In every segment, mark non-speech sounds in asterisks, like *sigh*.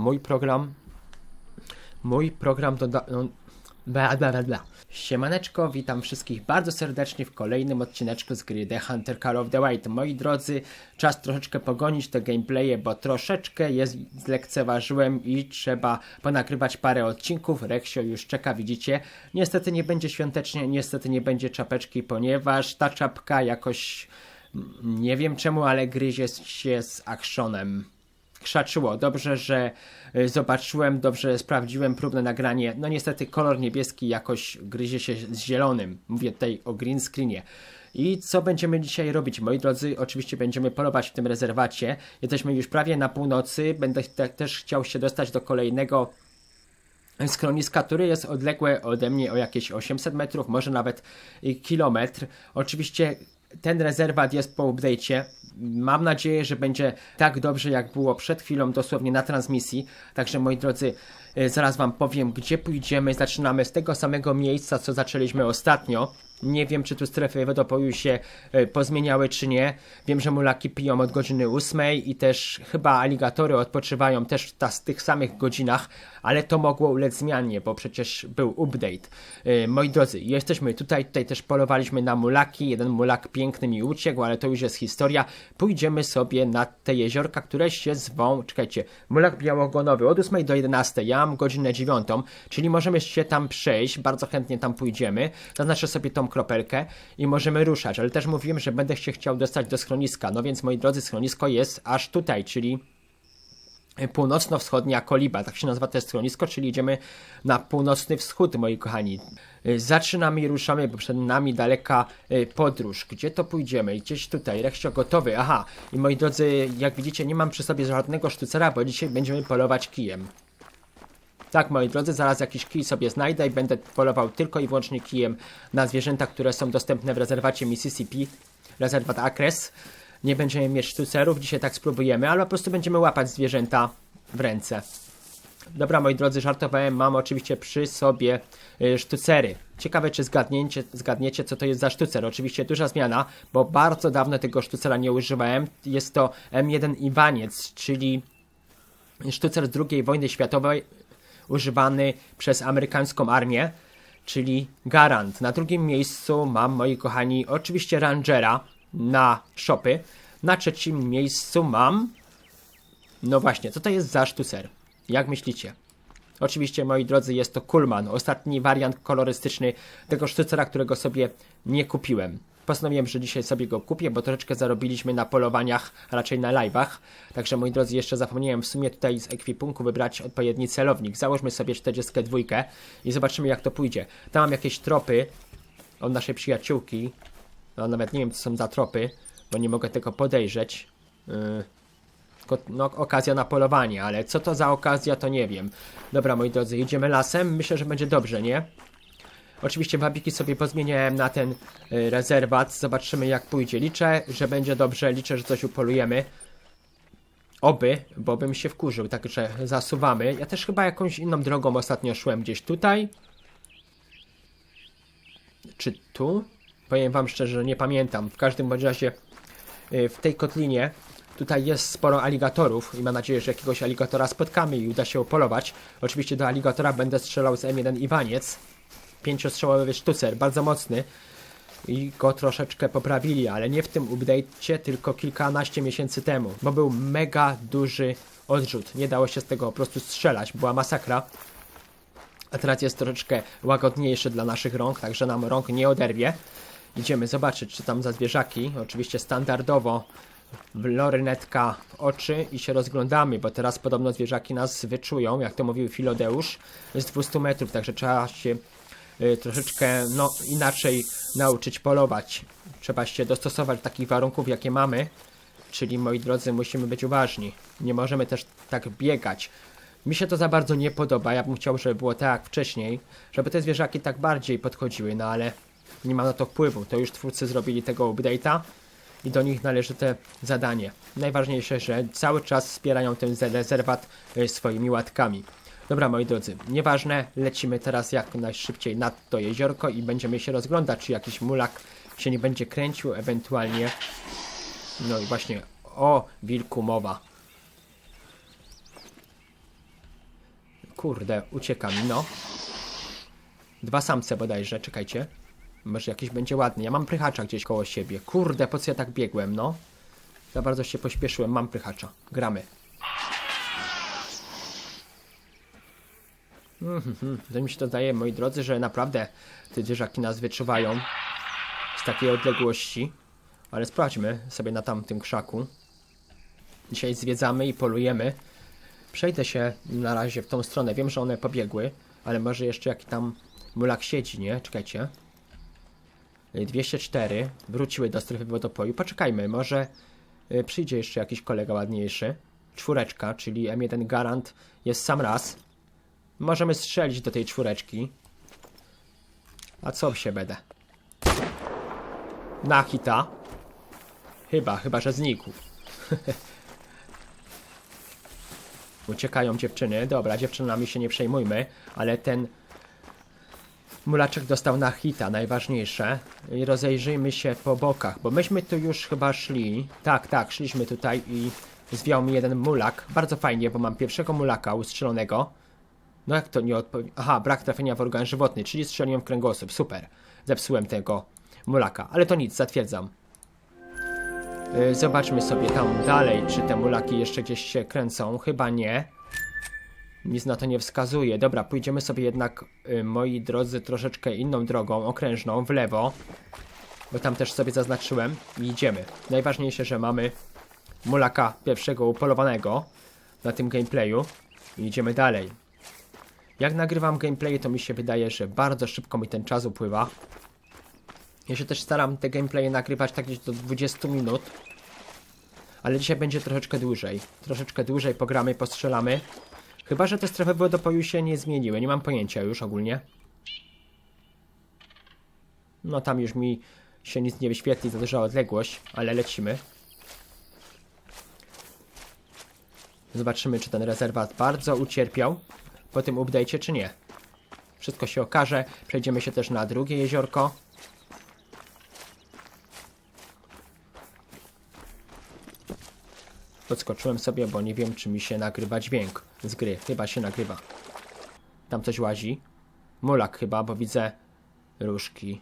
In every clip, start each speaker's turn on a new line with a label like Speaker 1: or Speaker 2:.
Speaker 1: mój program, mój program doda... No, bla, bla, bla. Siemaneczko, witam wszystkich bardzo serdecznie w kolejnym odcineczku z gry The Hunter Call of the White. Moi drodzy, czas troszeczkę pogonić te gameplaye, bo troszeczkę je zlekceważyłem i trzeba ponagrywać parę odcinków. Reksio już czeka, widzicie. Niestety nie będzie świątecznie, niestety nie będzie czapeczki, ponieważ ta czapka jakoś... mm, Nie wiem czemu, ale gryzie się z actionem krzaczyło. Dobrze, że y, zobaczyłem, dobrze sprawdziłem próbne nagranie. No niestety kolor niebieski jakoś gryzie się z zielonym. Mówię tutaj o green screenie. I co będziemy dzisiaj robić? Moi drodzy, oczywiście będziemy polować w tym rezerwacie. Jesteśmy już prawie na północy. Będę te, też chciał się dostać do kolejnego schroniska, które jest odległe ode mnie o jakieś 800 metrów, może nawet kilometr. Oczywiście ten rezerwat jest po update'cie. Mam nadzieję, że będzie tak dobrze, jak było przed chwilą, dosłownie na transmisji. Także moi drodzy, y, zaraz Wam powiem, gdzie pójdziemy. Zaczynamy z tego samego miejsca, co zaczęliśmy ostatnio. Nie wiem, czy tu strefy wodopoju się y, pozmieniały, czy nie. Wiem, że mulaki piją od godziny 8 i też chyba aligatory odpoczywają też w ta, tych samych godzinach, ale to mogło ulec zmianie, bo przecież był update. Y, moi drodzy, jesteśmy tutaj, tutaj też polowaliśmy na mulaki. Jeden mulak piękny mi uciekł, ale to już jest historia. Pójdziemy sobie na te jeziorka, które się zwą, czekajcie, mulak białogonowy od 8 do 11. Ja mam godzinę 9, czyli możemy się tam przejść, bardzo chętnie tam pójdziemy. Zaznaczę sobie tą kropelkę i możemy ruszać, ale też mówiłem, że będę się chciał dostać do schroniska. No więc moi drodzy, schronisko jest aż tutaj, czyli północno-wschodnia koliba, tak się nazywa to schronisko, czyli idziemy na północny wschód, moi kochani. Y, Zaczynamy i ruszamy, bo przed nami daleka y, podróż. Gdzie to pójdziemy? Gdzieś tutaj, Reksio gotowy, aha. I moi drodzy, jak widzicie, nie mam przy sobie żadnego sztucera, bo dzisiaj będziemy polować kijem. Tak, moi drodzy, zaraz jakiś kij sobie znajdę i będę polował tylko i wyłącznie kijem na zwierzęta, które są dostępne w rezerwacie Mississippi, rezerwat Acres. Nie będziemy mieć sztucerów, dzisiaj tak spróbujemy, ale po prostu będziemy łapać zwierzęta w ręce. Dobra, moi drodzy, żartowałem, mam oczywiście przy sobie y, sztucery. Ciekawe, czy zgadniecie, zgadniecie, co to jest za sztucer. Oczywiście duża zmiana, bo bardzo dawno tego sztucera nie używałem. Jest to M1 Iwaniec, czyli sztucer z II wojny światowej, używany przez amerykańską armię, czyli Garant. Na drugim miejscu mam, moi kochani, oczywiście Rangera na shopy. Na trzecim miejscu mam no właśnie, co to jest za sztucer? Jak myślicie? Oczywiście, moi drodzy, jest to Kulman, ostatni wariant kolorystyczny tego sztucera, którego sobie nie kupiłem. Postanowiłem, że dzisiaj sobie go kupię, bo troszeczkę zarobiliśmy na polowaniach, a raczej na live'ach. Także, moi drodzy, jeszcze zapomniałem w sumie tutaj z ekwipunku wybrać odpowiedni celownik. Załóżmy sobie 42 i zobaczymy, jak to pójdzie. Tam mam jakieś tropy od naszej przyjaciółki. No, nawet nie wiem, co są za tropy, bo nie mogę tego podejrzeć. Yy, no, okazja na polowanie, ale co to za okazja, to nie wiem. Dobra, moi drodzy, idziemy lasem. Myślę, że będzie dobrze, nie? Oczywiście wabiki sobie pozmieniałem na ten y, rezerwat. Zobaczymy, jak pójdzie. Liczę, że będzie dobrze. Liczę, że coś upolujemy. Oby, bo bym się wkurzył. Także zasuwamy. Ja też chyba jakąś inną drogą ostatnio szłem. Gdzieś tutaj. Czy tu? Powiem wam szczerze, że nie pamiętam. W każdym bądź razie y, w tej kotlinie Tutaj jest sporo aligatorów i mam nadzieję, że jakiegoś aligatora spotkamy i uda się opolować. Oczywiście do aligatora będę strzelał z M1 Iwaniec. Pięciostrzałowy sztucer, bardzo mocny. I go troszeczkę poprawili, ale nie w tym update'cie, tylko kilkanaście miesięcy temu. Bo był mega duży odrzut. Nie dało się z tego po prostu strzelać. Była masakra. A teraz jest troszeczkę łagodniejszy dla naszych rąk, także nam rąk nie oderwie. Idziemy zobaczyć, czy tam za zwierzaki. Oczywiście standardowo w lornetka w oczy i się rozglądamy, bo teraz podobno zwierzaki nas wyczują, jak to mówił Filodeusz, z 200 metrów, także trzeba się y, troszeczkę no, inaczej nauczyć polować. Trzeba się dostosować do takich warunków, jakie mamy, czyli moi drodzy, musimy być uważni. Nie możemy też tak biegać. Mi się to za bardzo nie podoba, ja bym chciał, żeby było tak jak wcześniej, żeby te zwierzaki tak bardziej podchodziły, no ale nie ma na to wpływu. To już twórcy zrobili tego update'a i do nich należy te zadanie. Najważniejsze, że cały czas wspierają ten rezerwat y, swoimi łatkami. Dobra, moi drodzy, nieważne, lecimy teraz jak najszybciej nad to jeziorko i będziemy się rozglądać, czy jakiś mulak się nie będzie kręcił, ewentualnie. No i właśnie o wilku mowa. Kurde, ucieka mi, no. Dwa samce bodajże, czekajcie. Może jakiś będzie ładny. Ja mam prychacza gdzieś koło siebie. Kurde, po co ja tak biegłem, no? Za bardzo się pośpieszyłem, mam prychacza. Gramy. Mhm, to mi się to zdaje, moi drodzy, że naprawdę te zwierzaki nas wyczuwają z takiej odległości. Ale sprawdźmy sobie na tamtym krzaku. Dzisiaj zwiedzamy i polujemy. Przejdę się na razie w tą stronę. Wiem, że one pobiegły, ale może jeszcze jaki tam mulak siedzi, nie? Czekajcie. Y, 204. Wróciły do strefy wodopoju. Poczekajmy, może y, przyjdzie jeszcze jakiś kolega ładniejszy. Czwóreczka, czyli M1 Garant jest sam raz. Możemy strzelić do tej czwóreczki. A co się będę? Na hita. Chyba, chyba, że znikł. *laughs* Uciekają dziewczyny. Dobra, dziewczynami się nie przejmujmy, ale ten mulaczek dostał na hita, najważniejsze. I rozejrzyjmy się po bokach, bo myśmy tu już chyba szli. Tak, tak, szliśmy tutaj i zwiał mi jeden mulak. Bardzo fajnie, bo mam pierwszego mulaka ustrzelonego. No jak to nie odpowiedzi? Aha, brak trafienia w organ żywotny, czyli strzeliłem w kręgosłup. Super. Zepsułem tego mulaka, ale to nic, zatwierdzam. Yy, Zobaczmy sobie tam dalej, czy te mulaki jeszcze gdzieś się kręcą. Chyba nie. Nic na to nie wskazuje. Dobra, pójdziemy sobie jednak, y, moi drodzy, troszeczkę inną drogą, okrężną, w lewo. Bo tam też sobie zaznaczyłem i idziemy. Najważniejsze, że mamy mulaka pierwszego upolowanego na tym gameplayu. I idziemy dalej. Jak nagrywam gameplay, to mi się wydaje, że bardzo szybko mi ten czas upływa. Ja się też staram te gameplaye nagrywać tak gdzieś do 20 minut. Ale dzisiaj będzie troszeczkę dłużej. Troszeczkę dłużej pogramy, postrzelamy. Chyba, że te strefy wodopoju się nie zmieniły. Nie mam pojęcia już ogólnie. No tam już mi się nic nie wyświetli za duża odległość, ale lecimy. Zobaczymy, czy ten rezerwat bardzo ucierpiał po tym update'cie, czy nie. Wszystko się okaże. Przejdziemy się też na drugie jeziorko. Podskoczyłem sobie, bo nie wiem, czy mi się nagrywa dźwięk z gry. Chyba się nagrywa. Tam coś łazi. Mulak chyba, bo widzę różki.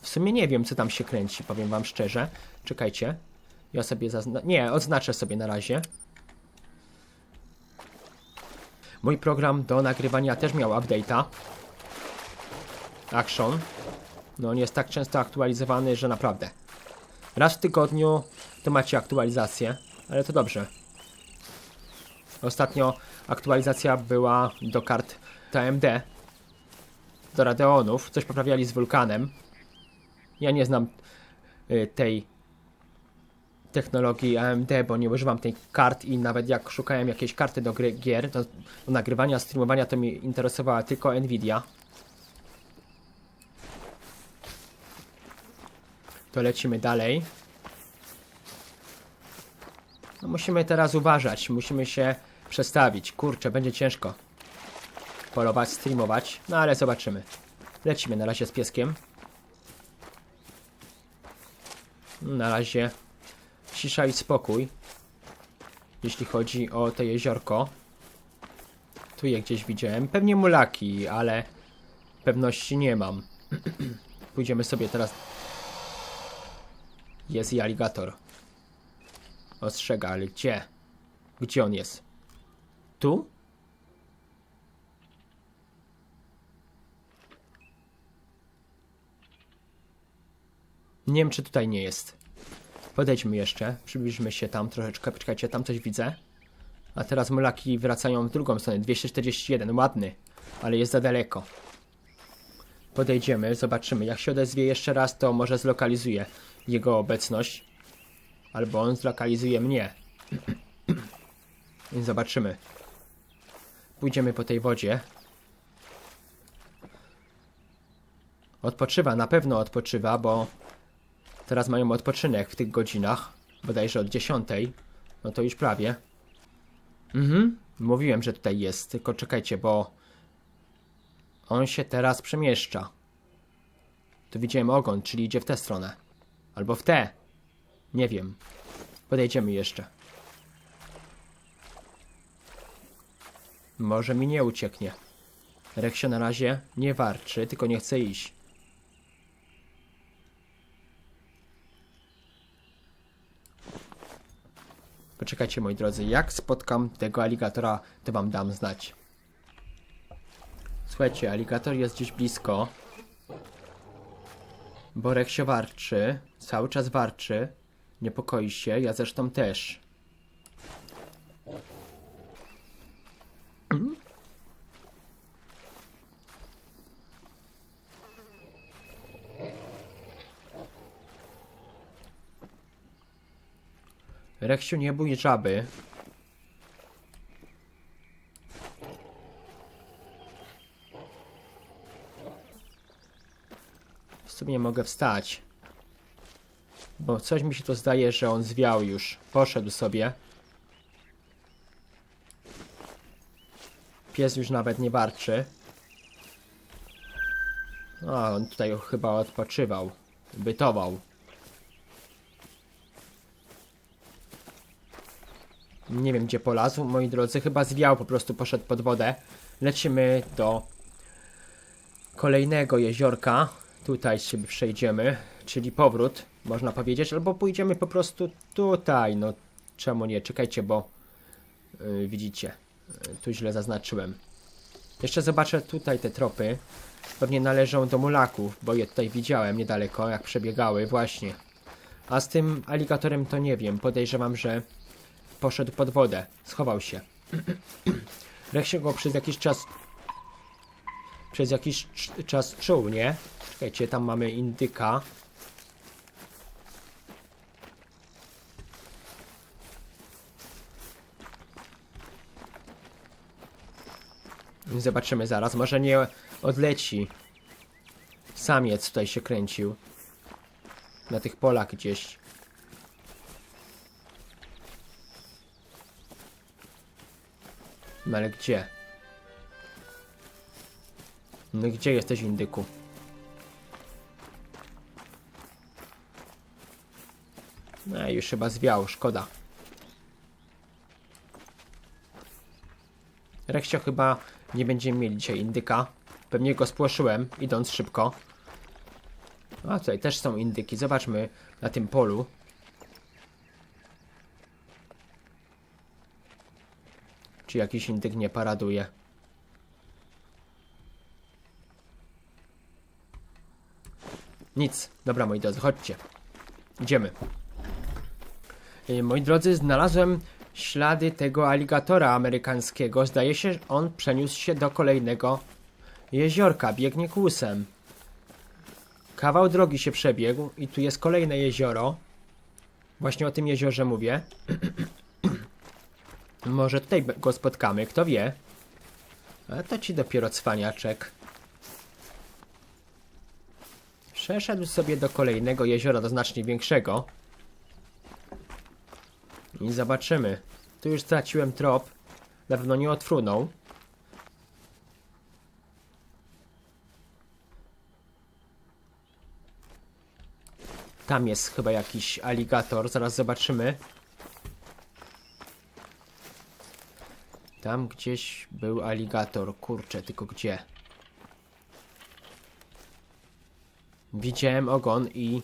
Speaker 1: W sumie nie wiem, co tam się kręci, powiem wam szczerze. Czekajcie. Ja sobie. Nie, odznaczę sobie na razie. Mój program do nagrywania też miał update'a. Action. No on jest tak często aktualizowany, że naprawdę. Raz w tygodniu to macie aktualizację, ale to dobrze. Ostatnio aktualizacja była do kart AMD, do Radeonów, coś poprawiali z Vulkanem. Ja nie znam y, tej technologii AMD, bo nie używam tej kart i nawet jak szukałem jakiejś karty do gry, gier, to do nagrywania, streamowania, to mi interesowała tylko Nvidia. To lecimy dalej. No musimy teraz uważać, musimy się przestawić. Kurczę, będzie ciężko polować, streamować, no ale zobaczymy. Lecimy na razie z pieskiem. Na razie cisza i spokój, jeśli chodzi o to jeziorko. Tu je gdzieś widziałem. Pewnie mulaki, ale pewności nie mam. *clears throat* Pójdziemy sobie teraz. Jest i aligator. Ostrzega, ale gdzie? Gdzie on jest? Tu? Nie wiem, czy tutaj nie jest. Podejdźmy jeszcze, przybliżmy się tam troszeczkę. Poczekajcie, tam coś widzę. A teraz mulaki wracają w drugą stronę. 241, ładny, ale jest za daleko. Podejdziemy, zobaczymy. Jak się odezwie jeszcze raz, to może zlokalizuje jego obecność. Albo on zlokalizuje mnie. *clears throat* Więc zobaczymy. Pójdziemy po tej wodzie. Odpoczywa, na pewno odpoczywa, bo teraz mają odpoczynek w tych godzinach. Bodajże od 10. No to już prawie. Mhm, mówiłem, że tutaj jest, tylko czekajcie, bo on się teraz przemieszcza. Tu widziałem ogon, czyli idzie w tę stronę. Albo w tę. Nie wiem. Podejdziemy jeszcze. Może mi nie ucieknie. Reksio na razie nie warczy, tylko nie chce iść. Poczekajcie moi drodzy, jak spotkam tego aligatora, to wam dam znać. Słuchajcie, aligator jest gdzieś blisko. Bo Reksio warczy, cały czas warczy. Niepokoi się, ja zresztą też. Reksiu, nie bój żaby. W sumie mogę wstać. Bo coś mi się to zdaje, że on zwiał już. Poszedł sobie. Pies już nawet nie warczy. A, on tutaj chyba odpoczywał. Bytował. Nie wiem gdzie polazł, moi drodzy. Chyba zwiał, po prostu poszedł pod wodę. Lecimy do kolejnego jeziorka. Tutaj się przejdziemy, czyli powrót, można powiedzieć. Albo pójdziemy po prostu tutaj. No czemu nie? Czekajcie, bo yy, widzicie. Yy, tu źle zaznaczyłem. Jeszcze zobaczę tutaj te tropy. Pewnie należą do mulaków, bo je tutaj widziałem niedaleko, jak przebiegały, właśnie. A z tym aligatorem to nie wiem. Podejrzewam, że poszedł pod wodę. Schował się. *clears throat* Reksio go przez jakiś czas przez jakiś cz- czas czuł, nie? Czekajcie, tam mamy indyka. Zobaczymy zaraz, może nie odleci. Samiec tutaj się kręcił. Na tych polach gdzieś. No ale gdzie? No gdzie jesteś, indyku? No już chyba zwiał, szkoda. Reksio chyba nie będziemy mieli dzisiaj indyka. Pewnie go spłoszyłem, idąc szybko. A tutaj też są indyki. Zobaczmy na tym polu. Czy jakiś indyk nie paraduje? Nic. Dobra, moi drodzy, chodźcie. Idziemy. Y, Moi drodzy, znalazłem ślady tego aligatora amerykańskiego. Zdaje się, że on przeniósł się do kolejnego jeziorka. Biegnie kłusem. Kawał drogi się przebiegł i tu jest kolejne jezioro. Właśnie o tym jeziorze mówię. *clears throat* Może tutaj go spotkamy, kto wie. A to ci dopiero cwaniaczek. Przeszedł sobie do kolejnego jeziora, do znacznie większego. I zobaczymy. Tu już straciłem trop. Na pewno nie odfrunął. Tam jest chyba jakiś aligator, zaraz zobaczymy. Tam gdzieś był aligator, kurczę, tylko gdzie? Widziałem ogon i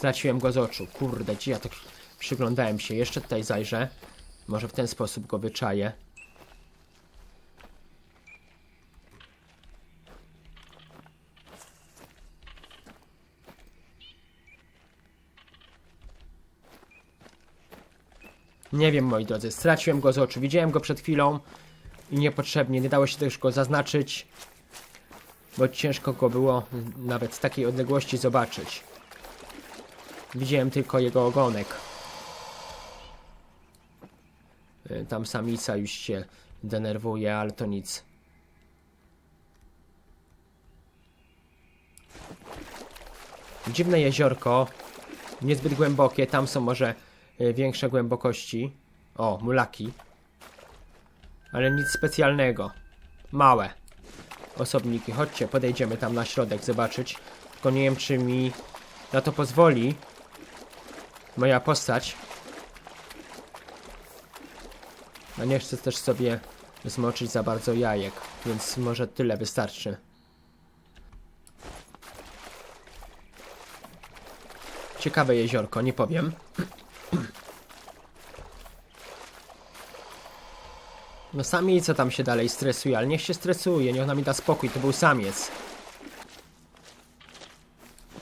Speaker 1: straciłem go z oczu. Kurde, ja tak przyglądałem się? Jeszcze tutaj zajrzę. Może w ten sposób go wyczaję. Nie wiem, moi drodzy, straciłem go z oczu. Widziałem go przed chwilą i niepotrzebnie, nie dało się też go zaznaczyć, bo ciężko go było nawet z takiej odległości zobaczyć. Widziałem tylko jego ogonek. Y, Tam samica już się denerwuje, ale to nic. Dziwne jeziorko, niezbyt głębokie, tam są może y, większe głębokości. O, mulaki. Ale nic specjalnego. Małe osobniki. Chodźcie, podejdziemy tam na środek zobaczyć. Tylko nie wiem, czy mi na to pozwoli moja postać. A nie chcę też sobie zmoczyć za bardzo jajek, więc może tyle wystarczy. Ciekawe jeziorko, nie powiem. *clears throat* No samica tam się dalej stresuje, ale niech się stresuje, niech ona mi da spokój, to był samiec.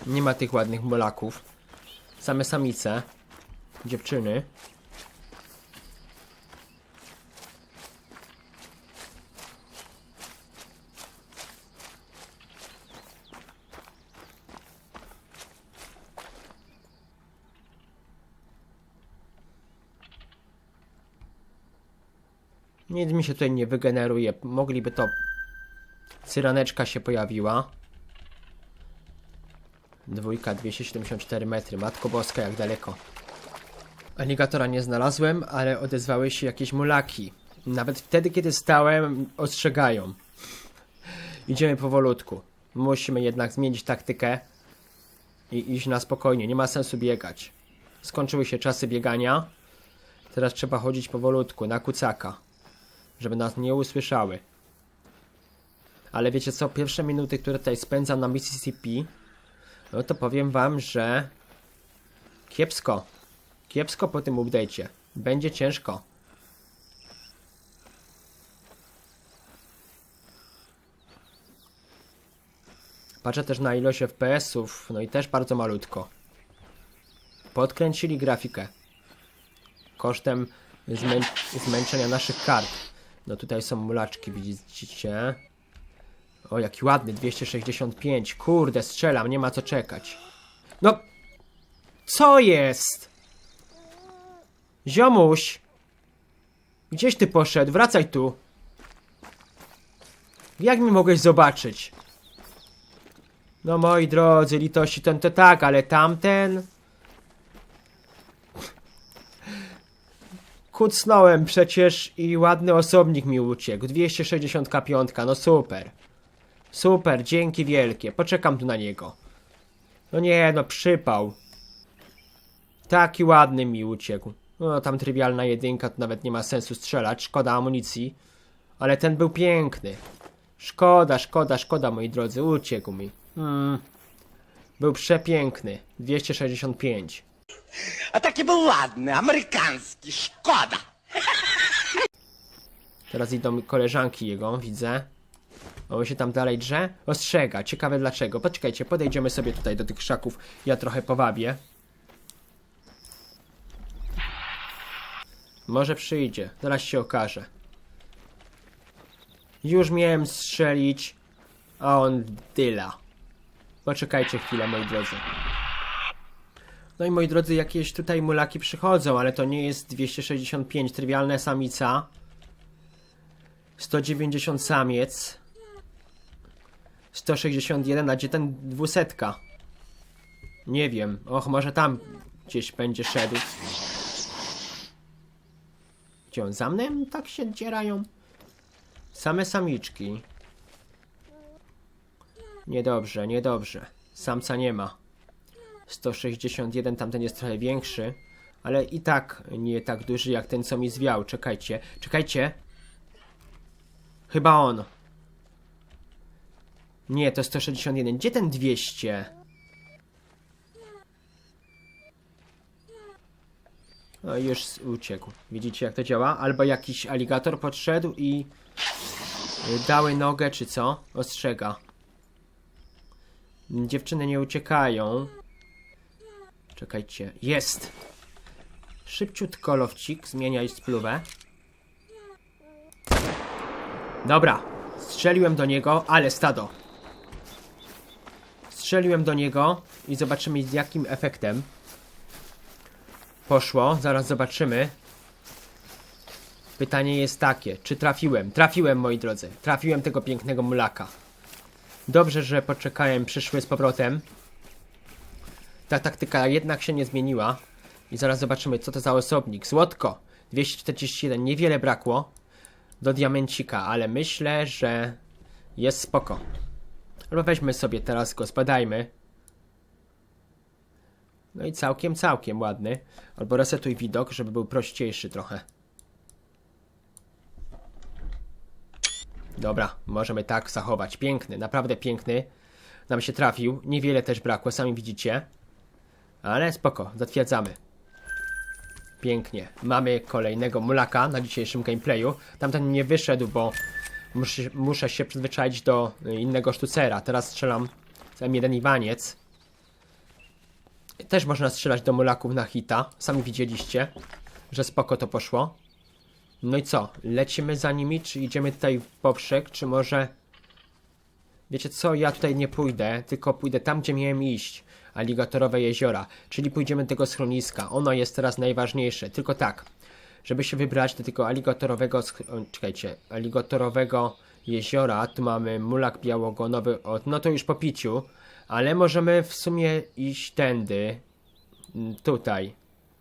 Speaker 1: Nie ma tych ładnych molaków. Same samice. Dziewczyny. Nic mi się tutaj nie wygeneruje. Mogliby to... Cyraneczka się pojawiła. Dwójka, 274 metry. Matko Boska, jak daleko. Aligatora nie znalazłem, ale odezwały się jakieś mulaki. Nawet wtedy, kiedy stałem, ostrzegają. Idziemy powolutku. Musimy jednak zmienić taktykę i iść na spokojnie. Nie ma sensu biegać. Skończyły się czasy biegania. Teraz trzeba chodzić powolutku, na kucaka. Żeby nas nie usłyszały. Ale wiecie co? Pierwsze minuty, które tutaj spędzam na Mississippi, no to powiem wam, że kiepsko. Kiepsko po tym update'cie. Będzie ciężko. Patrzę też na ilość FPS-ów, no i też bardzo malutko. Podkręcili grafikę. Kosztem zmę zmęczenia naszych kart. No tutaj są mulaczki, widzicie? O, jaki ładny, 265. Kurde, strzelam, nie ma co czekać. No, co jest? Ziomuś! Gdzieś ty poszedł? Wracaj tu. Jak mi mogłeś zobaczyć? No moi drodzy, litości ten to tak, ale tamten... Kucnąłem przecież i ładny osobnik mi uciekł. 265, no super. Super, dzięki wielkie. Poczekam tu na niego. No nie, no przypał. Taki ładny mi uciekł. No tam trywialna jedynka, to nawet nie ma sensu strzelać. Szkoda amunicji. Ale ten był piękny. Szkoda, szkoda, szkoda, moi drodzy. Uciekł mi. Mm. Był przepiękny. 265.
Speaker 2: A taki był ładny, amerykański, szkoda.
Speaker 1: Teraz idą koleżanki jego, widzę. On się tam dalej drze? Ostrzega. Ciekawe dlaczego. Poczekajcie, podejdziemy sobie tutaj do tych krzaków. Ja trochę powabię. Może przyjdzie. Zaraz się okaże. Już miałem strzelić, a on dyla. Poczekajcie chwilę, moi drodzy. No i moi drodzy, jakieś tutaj mulaki przychodzą, ale to nie jest 265, trywialna samica. 190 samiec. 161, a gdzie ten dwusetka? Nie wiem. Och, może tam gdzieś będzie szedł. Gdzie on za mną tak się dzierają? Same samiczki. Niedobrze, niedobrze. Samca nie ma. 161, tamten jest trochę większy. Ale i tak nie tak duży jak ten, co mi zwiał. Czekajcie, czekajcie. Chyba on. Nie, to 161. Gdzie ten 200? No już uciekł. Widzicie jak to działa? Albo jakiś aligator podszedł i y, dały nogę, czy co? Ostrzega. Dziewczyny nie uciekają. Czekajcie. Jest! Szybciutko lowcik, zmieniaj spluwę. Dobra. Strzeliłem do niego, ale stado. Strzeliłem do niego i zobaczymy z jakim efektem. Poszło, zaraz zobaczymy. Pytanie jest takie, czy trafiłem? Trafiłem, moi drodzy. Trafiłem tego pięknego mulaka. Dobrze, że poczekałem, przyszły z powrotem. Ta taktyka jednak się nie zmieniła. I zaraz zobaczymy, co to za osobnik. Złotko! 241, niewiele brakło do diamencika, ale myślę, że jest spoko. Albo weźmy sobie teraz go, spadajmy. No i całkiem, całkiem ładny. Albo resetuj widok, żeby był prościejszy trochę. Dobra, możemy tak zachować. Piękny, naprawdę piękny. Nam się trafił. Niewiele też brakło, sami widzicie. Ale spoko, zatwierdzamy. Pięknie. Mamy kolejnego mulaka na dzisiejszym gameplayu. Tamten nie wyszedł, bo muszę, muszę się przyzwyczaić do innego sztucera. Teraz strzelam z M1 Iwaniec. Też można strzelać do mulaków na hita. Sami widzieliście, że spoko to poszło. No i co? Lecimy za nimi, czy idziemy tutaj w poprzek, czy może... Wiecie co? Ja tutaj nie pójdę, tylko pójdę tam, gdzie miałem iść. Aligatorowe jeziora. Czyli pójdziemy do tego schroniska. Ono jest teraz najważniejsze. Tylko tak, żeby się wybrać do tego aligatorowego... Czekajcie. Aligatorowego jeziora. Tu mamy mulak białogonowy. O, no to już po piciu. Ale możemy w sumie iść tędy. Mm, Tutaj.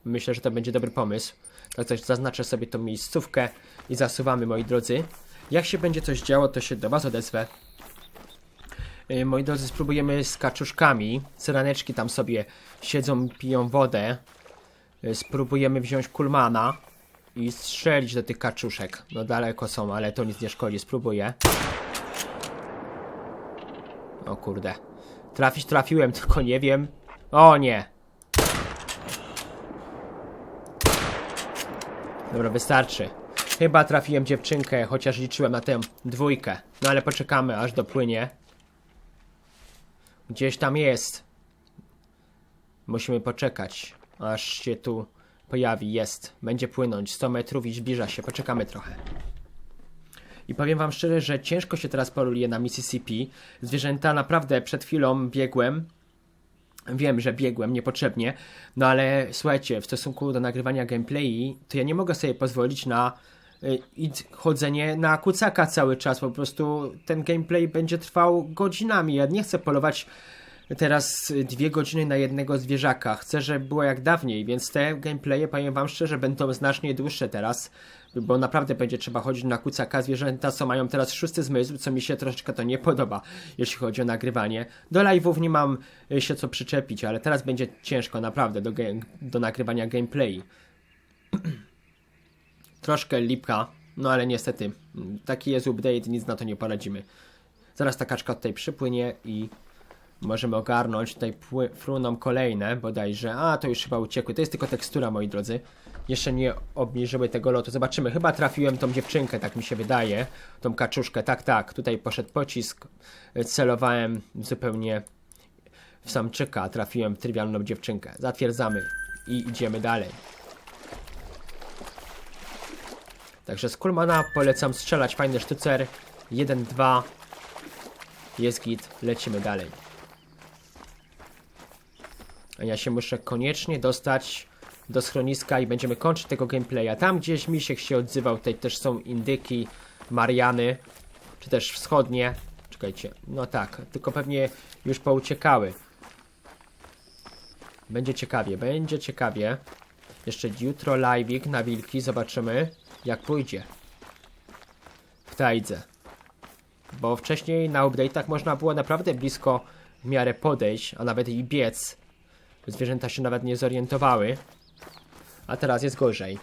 Speaker 1: Myślę, że to będzie dobry pomysł. Tak coś zaznaczę sobie tą miejscówkę i zasuwamy, moi drodzy. Jak się będzie coś działo, to się do Was odezwę. Yy, Moi drodzy, spróbujemy z kaczuszkami. Syreneczki tam sobie siedzą, piją wodę. Yy, Spróbujemy wziąć kulmana i strzelić do tych kaczuszek. No daleko są, ale to nic nie szkodzi. Spróbuję. O kurde. Trafić trafiłem, *laughs* tylko nie wiem. O nie. Dobra, wystarczy. Chyba trafiłem dziewczynkę, chociaż liczyłem na tę dwójkę. No ale poczekamy, aż dopłynie. Gdzieś tam jest. Musimy poczekać, aż się tu pojawi. Jest. Będzie płynąć 100 metrów i zbliża się. Poczekamy trochę. I powiem wam szczerze, że ciężko się teraz poluje na Mississippi. Zwierzęta naprawdę przed chwilą biegłem. Wiem, że biegłem niepotrzebnie, no ale słuchajcie, w stosunku do nagrywania gameplayi, to ja nie mogę sobie pozwolić na y, id- chodzenie na kucaka cały czas. Po prostu ten gameplay będzie trwał godzinami. Ja nie chcę polować teraz dwie godziny na jednego zwierzaka. Chcę, żeby było jak dawniej, więc te gameplaye, powiem wam szczerze, będą znacznie dłuższe teraz, bo naprawdę będzie trzeba chodzić na kucaka. Zwierzęta, co mają teraz szósty zmysł, co mi się troszeczkę to nie podoba, jeśli chodzi o nagrywanie. Do live'ów nie mam y, się co przyczepić, ale teraz będzie ciężko naprawdę do, do nagrywania gameplay. *clears throat* Troszkę lipka, no ale niestety, mm, taki jest update, nic na to nie poradzimy. Zaraz ta kaczka tutaj przypłynie i możemy ogarnąć. Tutaj fruną kolejne bodajże. A, to już chyba uciekły. To jest tylko tekstura, moi drodzy. Jeszcze nie obniżyły tego lotu. Zobaczymy. Chyba trafiłem tą dziewczynkę, tak mi się wydaje. Tą kaczuszkę. Tak, tak. Tutaj poszedł pocisk. Celowałem zupełnie w samczyka. Trafiłem w trywialną dziewczynkę. Zatwierdzamy i idziemy dalej. Także z Kulmana polecam strzelać. Fajny sztucer. 1-2. Jest git. Lecimy dalej. Ja się muszę koniecznie dostać do schroniska i będziemy kończyć tego gameplaya. Tam gdzieś Misiek się odzywał, tutaj też są indyki, Mariany, czy też wschodnie. Czekajcie, no tak, tylko pewnie już pouciekały. Będzie ciekawie, będzie ciekawie. Jeszcze jutro live'ik na wilki, zobaczymy jak pójdzie. W tajdze. Bo wcześniej na update'ach można było naprawdę blisko w miarę podejść, a nawet i biec. Zwierzęta się nawet nie zorientowały. A teraz jest gorzej.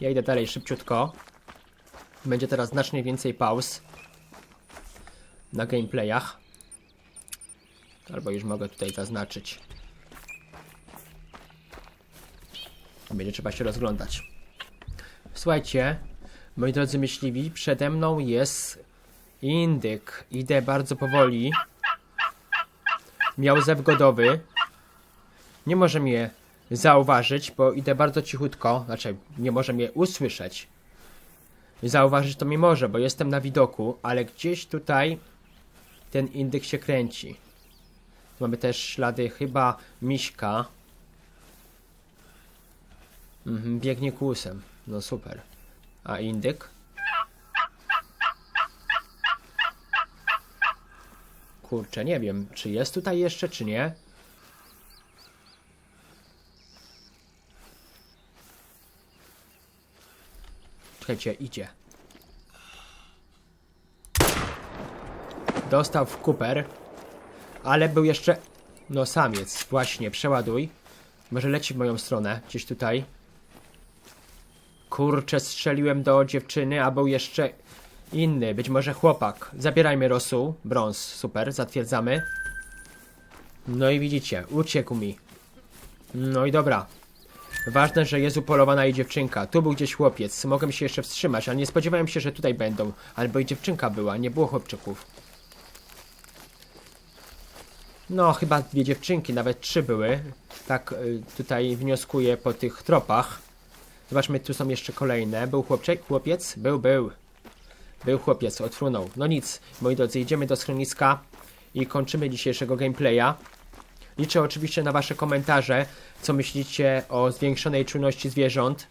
Speaker 1: Ja idę dalej szybciutko. Będzie teraz znacznie więcej pauz na gameplayach. Albo już mogę tutaj zaznaczyć. Będzie trzeba się rozglądać. Słuchajcie, moi drodzy myśliwi, przede mną jest indyk. Idę bardzo powoli. Miał zew godowy. Nie może mnie zauważyć, bo idę bardzo cichutko. Znaczy, nie może mnie usłyszeć. Zauważyć to mi może, bo jestem na widoku, ale gdzieś tutaj ten indyk się kręci. Mamy też ślady chyba miśka. Mhm, biegnie kłusem. No super. A indyk? Kurczę, nie wiem, czy jest tutaj jeszcze, czy nie. Czekajcie, idzie. Dostał w kuper, ale był jeszcze... No samiec, właśnie, przeładuj. Może leci w moją stronę, gdzieś tutaj. Kurczę, strzeliłem do dziewczyny, a był jeszcze Inny, być może chłopak. Zabierajmy rosół, brąz, super, zatwierdzamy. No i widzicie, uciekł mi. No i dobra. Ważne, że jest upolowana i dziewczynka. Tu był gdzieś chłopiec. Mogłem się jeszcze wstrzymać, ale nie spodziewałem się, że tutaj będą. Albo i dziewczynka była, nie było chłopczyków. No, chyba dwie dziewczynki, nawet trzy były. Tak y, tutaj wnioskuję po tych tropach. Zobaczmy, tu są jeszcze kolejne. Był chłopczek, chłopiec? Był, był. Był chłopiec, odfrunął. No nic, moi drodzy, idziemy do schroniska i kończymy dzisiejszego gameplaya. Liczę oczywiście na wasze komentarze, co myślicie o zwiększonej czujności zwierząt.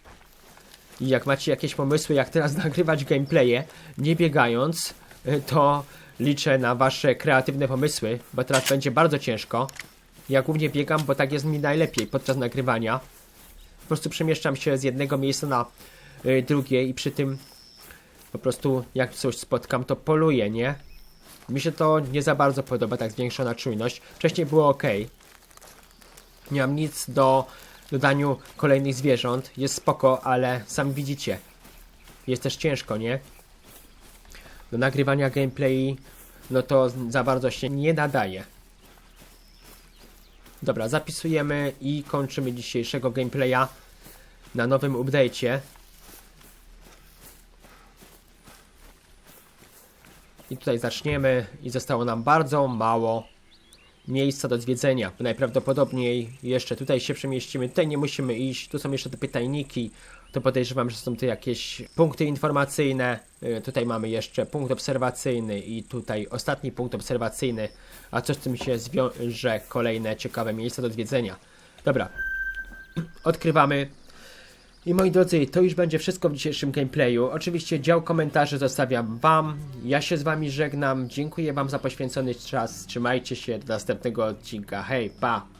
Speaker 1: I jak macie jakieś pomysły, jak teraz *laughs* nagrywać gameplaye, nie biegając, to liczę na wasze kreatywne pomysły, bo teraz będzie bardzo ciężko. Ja głównie biegam, bo tak jest mi najlepiej podczas nagrywania. Po prostu przemieszczam się z jednego miejsca na y, drugie i przy tym po prostu jak coś spotkam, to poluję, nie? Mi się to nie za bardzo podoba, tak zwiększona czujność. Wcześniej było ok. Nie mam nic do dodaniu kolejnych zwierząt. Jest spoko, ale sami widzicie. Jest też ciężko, nie? Do nagrywania gameplay, no to za bardzo się nie nadaje. Dobra, zapisujemy i kończymy dzisiejszego gameplaya na nowym update'cie. I tutaj zaczniemy. I zostało nam bardzo mało miejsca do zwiedzenia. Najprawdopodobniej jeszcze tutaj się przemieścimy, tutaj nie musimy iść, tu są jeszcze te pytajniki, to podejrzewam, że są tu jakieś punkty informacyjne, Y, tutaj mamy jeszcze punkt obserwacyjny i tutaj ostatni punkt obserwacyjny, a co z tym się zwiąże kolejne ciekawe miejsca do zwiedzenia. Dobra, *clears throat* odkrywamy i moi drodzy, to już będzie wszystko w dzisiejszym gameplayu. Oczywiście dział komentarzy zostawiam Wam. Ja się z Wami żegnam. Dziękuję Wam za poświęcony czas. Trzymajcie się do następnego odcinka. Hej, pa!